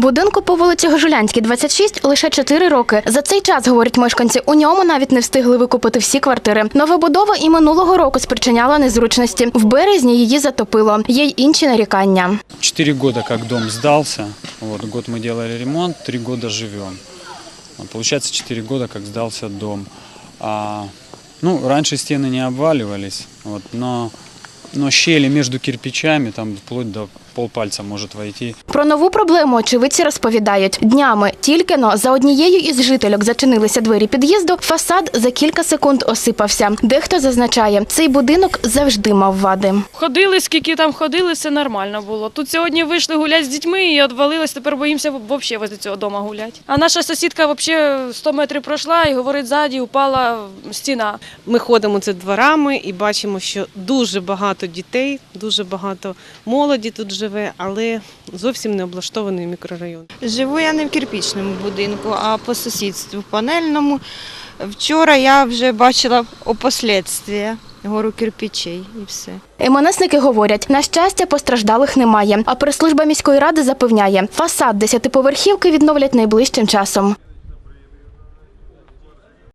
Будинку по вулиці Гожулянській, 26, лише 4 роки. За цей час, говорять мешканці, у ньому навіть не встигли викупити всі квартири. Новобудова і минулого року спричиняла незручності. В березні її затопило. Є й інші нарікання. Четыре года как дом сдался. Вот, год мы делали ремонт, три года живем. Вот, получается, четыре года как сдался дом. А, ну, раньше стены не обваливались, вот, но, но щели между кирпичами, там вплоть до полпальца может войти. Про нову проблему очевидці розповідають. Днями тільки но за однією із жительок зачинилися двері під'їзду, фасад за кілька секунд осипався. Дехто зазначає, цей будинок завжди мав вади. Ходили, скільки там ходили, все нормально було. Тут сьогодні вийшли гуляти з дітьми і відвалились, тепер боїмося взагалі возле цього дому гуляти. А наша сусідка взагалі 100 метрів пройшла і говорить, ззаді упала стіна. Ми ходимо це дворами і бачимо, що дуже багато дітей, дуже багато молоді тут живе, але зовсім не облаштований мікрорайон. Живу я не в кирпічному будинку, а по сусідству панельному. Вчора я вже бачила опослідствия гору кирпичей і все. МНСники говорять, на щастя, постраждалих немає. А прес-служба міської ради запевняє, фасад десятиповерхівки відновлять найближчим часом.